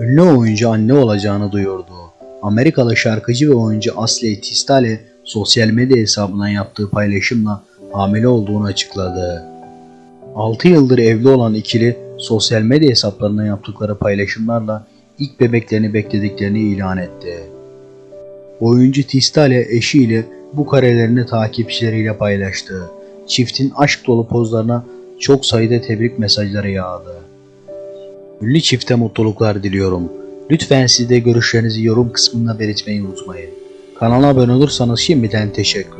Ünlü oyuncu anne olacağını duyurdu. Amerikalı şarkıcı ve oyuncu Ashley Tisdale sosyal medya hesabından yaptığı paylaşımla hamile olduğunu açıkladı. 6 yıldır evli olan ikili sosyal medya hesaplarından yaptıkları paylaşımlarla ilk bebeklerini beklediklerini ilan etti. Oyuncu Tisdale eşiyle bu karelerini takipçileriyle paylaştı. Çiftin aşk dolu pozlarına çok sayıda tebrik mesajları yağdı. Ünlü çifte mutluluklar diliyorum. Lütfen siz de görüşlerinizi yorum kısmında belirtmeyi unutmayın. Kanala abone olursanız şimdiden teşekkür